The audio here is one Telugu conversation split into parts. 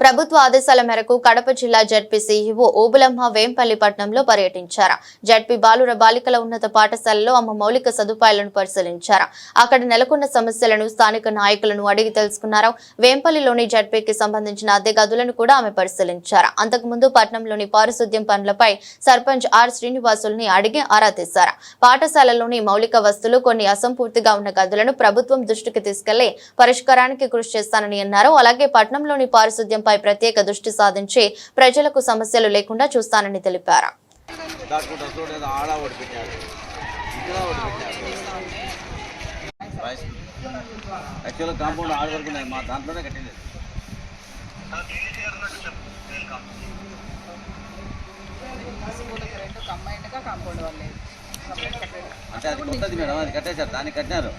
ప్రభుత్వ ఆదేశాల మేరకు కడప జిల్లా జడ్పీ సీఈఓ ఓబులమ్మ వేంపల్లి పట్టణంలో పర్యటించారు. జడ్పీ బాలుర బాలికల ఉన్నత పాఠశాలలో ఆమె మౌలిక సదుపాయాలను పరిశీలించారు. అక్కడ నెలకొన్న సమస్యలను స్థానిక నాయకులను అడిగి తెలుసుకున్నారు. వేంపల్లిలోని జడ్పీకి సంబంధించిన అద్దె గదులను కూడా ఆమె పరిశీలించారు. అంతకుముందు పట్టణంలోని పారిశుద్ధ్యం పనులపై సర్పంచ్ ఆర్ శ్రీనివాసుల్ని అడిగి ఆరా తీశారు. పాఠశాలలోని మౌలిక వస్తువులు కొన్ని అసంపూర్తిగా ఉన్న గదులను ప్రభుత్వం దృష్టికి తీసుకెళ్ళి పరిష్కారానికి కృషి చేస్తానని అన్నారు. అలాగే పట్టణంలోని పై ప్రత్యేక దృష్టి సాధించి ప్రజలకు సమస్యలు లేకుండా చూస్తానని తెలిపారు. యాక్చువల్గా కాంపౌండ్ ఆడ వరకు ఉన్నాయి మా దాంట్లోనే కట్టింది. అంటే అది కొత్తది మేడం అది కట్టేశారు దాన్ని కట్టినారు.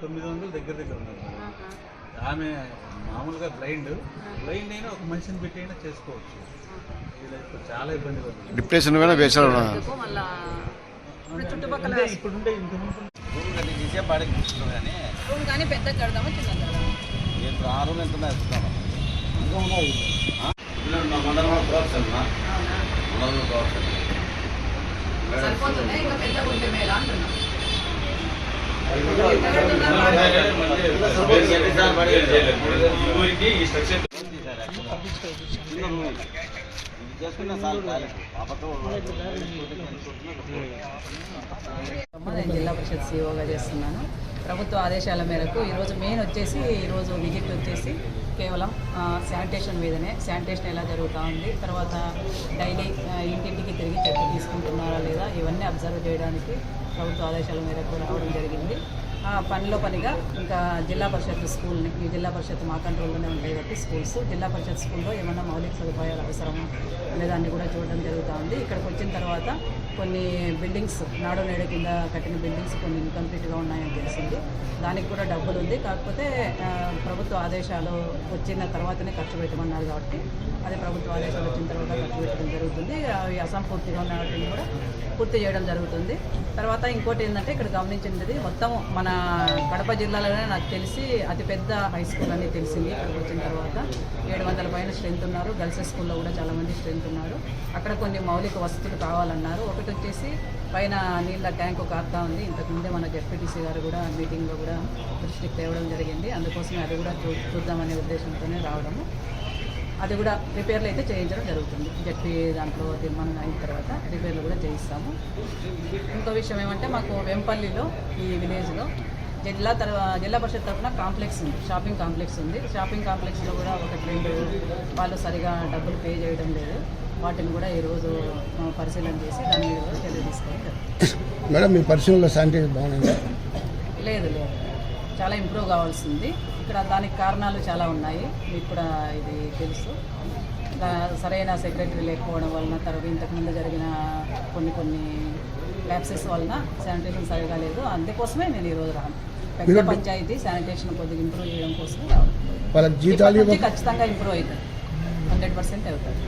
తొమ్మిది వందలు దగ్గర దగ్గర ఉన్నారు ఆమె మామూలుగా బ్లైండ్ బ్లైండ్ అయినా ఒక మనిషిని పెట్టి అయినా చేసుకోవచ్చు. చాలా ఇబ్బందిగా ఉంది. డిప్రెషన్ కూడా వేసారు ఇప్పుడు చుట్టుపక్కల రూమ్ కట్టించేసే బాడీకి తీసుకున్నాం కానీ. రూమ్ కానీ పెద్ద కడదామా చిన్న కడదామా? ఇప్పుడు ఆ రూమ్ ఎంత ఉన్నాయి మండలంలో మండలంలో సరిపోతుంది? ఇంకా పెద్ద ఉంటే మేలా అంటున్నా. చేసుకున్నా సార్ పాపతో నేను జిల్లా పరిషత్ సీఓగా చేస్తున్నాను. ప్రభుత్వ ఆదేశాల మేరకు ఈరోజు మెయిన్ వచ్చేసి ఈరోజు విజిట్ వచ్చేసి కేవలం శానిటేషన్ మీదనే. శానిటేషన్ ఎలా జరుగుతూ ఉంది? తర్వాత డైలీ ఇంటింటికి తిరిగి చెత్త తీసుకుంటున్నారా లేదా? ఇవన్నీ అబ్జర్వ్ చేయడానికి ప్రభుత్వ ఆదేశాల మేరకు రావడం జరిగింది. పనిలో పనిగా ఇంకా జిల్లా పరిషత్ స్కూల్ని ఈ జిల్లా పరిషత్ మా కంట్రోల్లోనే ఉంటాయి కాబట్టి స్కూల్స్. జిల్లా పరిషత్ స్కూల్లో ఏమైనా మౌలిక సదుపాయాలు అవసరమా అనేదాన్ని కూడా చూడడం జరుగుతూ ఉంది. ఇక్కడికి వచ్చిన తర్వాత కొన్ని బిల్డింగ్స్ నాడు నేడు కింద కట్టిన బిల్డింగ్స్ కొన్ని ఇన్కంప్లీట్గా ఉన్నాయని తెలిసింది. దానికి కూడా డబ్బులు ఉంది. కాకపోతే ప్రభుత్వ ఆదేశాలు వచ్చిన తర్వాతనే ఖర్చు పెట్టమన్నారు కాబట్టి అది ప్రభుత్వ ఆదేశాలు వచ్చిన తర్వాత ఖర్చు పెట్టడం జరుగుతుంది. అవి అసంపూర్తిగా ఉన్న వాటిని కూడా పూర్తి చేయడం జరుగుతుంది. తర్వాత ఇంకోటి ఏంటంటే ఇక్కడ గమనించినది మొత్తం మన కడప జిల్లాలోనే నాకు తెలిసి అతిపెద్ద హై స్కూల్ అని తెలిసింది. ఇక్కడికి వచ్చిన తర్వాత ఏడు వందల పైన స్ట్రెంత్ ఉన్నారు. గర్ల్స్ స్కూల్లో కూడా చాలామంది స్ట్రెంత్ ఉన్నారు. అక్కడ కొన్ని మౌలిక వసతులు కావాలన్నారు. ఒకటి వచ్చేసి పైన నీళ్ళ ట్యాంక్ ఒక అర్థం ఉంది. ఇంతకుముందే మన జెడ్పీటీసీ గారు కూడా మీటింగ్లో కూడా దృష్టికి తేవడం జరిగింది. అందుకోసమే అది కూడా చూ చూద్దామనే ఉద్దేశంతోనే రావడము. అది కూడా రిపేర్లు అయితే చేయించడం జరుగుతుంది. జెడ్పీ దాంట్లో తీర్మానం అయిన తర్వాత రిపేర్లు కూడా చేయిస్తాము. ఇంకో విషయం ఏమంటే మాకు వెంపల్లిలో ఈ విలేజ్లో జిల్లా తర్వాత జిల్లా పరిషత్ తరఫున కాంప్లెక్స్ ఉంది. షాపింగ్ కాంప్లెక్స్ ఉంది. షాపింగ్ కాంప్లెక్స్లో కూడా ఒకటి రెండు వాళ్ళు సరిగా డబ్బులు పే చేయడం లేదు. వాటిని కూడా ఈరోజు పరిశీలన చేసి దాని మీద కూడా చర్య. మేడం మీ పరిశీలనలో శానిటైజర్ బాగుంది? లేదు లేదు. చాలా ఇంప్రూవ్ కావాల్సింది. ఇక్కడ దానికి కారణాలు చాలా ఉన్నాయి. మీకు కూడా ఇది తెలుసు. సరైన సెక్రటరీ లేకపోవడం వలన తర్వాత ఇంతకుముందు జరిగిన కొన్ని కొన్ని ల్యాప్సెస్ వలన శానిటేషన్ సరిగా లేదు. అందుకోసమే నేను ఈరోజు రాను. పెద్ద పంచాయతీ శానిటేషన్ కొద్దిగా ఇంప్రూవ్ చేయడం కోసం నుంచి ఖచ్చితంగా ఇంప్రూవ్ అవుతుంది హండ్రెడ్ పర్సెంట్ అవుతుంది